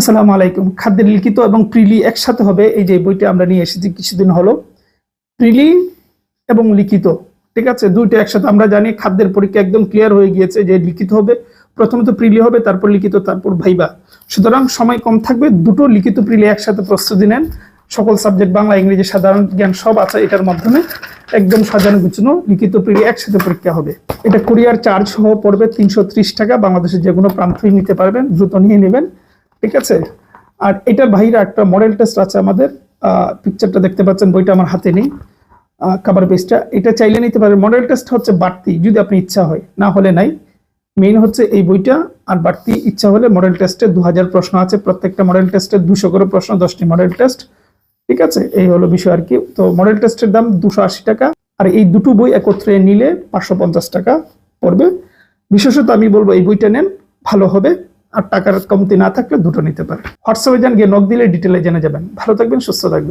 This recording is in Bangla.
আসসালামু আলাইকুম। খাদ্যের লিখিত এবং প্রিলি একসাথে হবে। এই যে বইটা আমরা নিয়ে এসেছি, কিছুদিন হলো। প্রিলি এবং লিখিত, ঠিক আছে? দুইটা একসাথে। আমরা জানি খাদ্যের পরীক্ষা একদম ক্লিয়ার হয়ে গিয়েছে যে লিখিত হবে প্রথমত প্রিলি হবে, তারপর লিখিত, তারপর ভাইবা। সুতরাং সময় কম থাকবে, দুটো লিখিত প্রিলি একসাথে প্রস্তুতি নেন। সকল সাবজেক্ট, বাংলা, ইংরেজি, সাধারণ জ্ঞান, সব আছে এটার মাধ্যমে একদম সাজানো গুছানো লিখিত প্রিলি একসাথে পরীক্ষা হবে। এটা কুরিয়ার চার্জ সহ পড়বে তিনশো ত্রিশ টাকা। বাংলাদেশের যে কোনো প্রান্তই নিতে পারবেন, দ্রুত নিয়ে নেবেন। ঠিক আছে? আর এটার বাইরে একটা মডেল টেস্ট আছে আমাদের। পিকচারটা দেখতে পাচ্ছেন, বইটা আমার হাতে নেই। কাবার পেজটা এটা চাইলে নিতে পারেন। মডেল টেস্ট হচ্ছে বাড়তি, যদি আপনি ইচ্ছা হয়। না হলে নাই। মেইন হচ্ছে এই বইটা। আর বাড়তি ইচ্ছা হলে মডেল টেস্টে দু হাজার প্রশ্ন আছে। প্রত্যেকটা মডেল টেস্টে দুশো করে প্রশ্ন, দশটি মডেল টেস্ট ঠিক আছে? এই হলো বিষয় আর কি। তো মডেল টেস্টের দাম দুশো আশি টাকা। আর এই দুটো বই একত্রে নিলে পাঁচশো পঞ্চাশ টাকা পড়বে। বিশেষত আমি বলব, এই বইটা নেন। ভালো হবে। আর টাকার কমতি না থাকলে দুটো নিতে পারে। হোয়াটসঅ্যাপে যান, গিয়ে নক দিলে ডিটেলে জেনে যাবেন। ভালো থাকবেন, সুস্থ থাকবেন।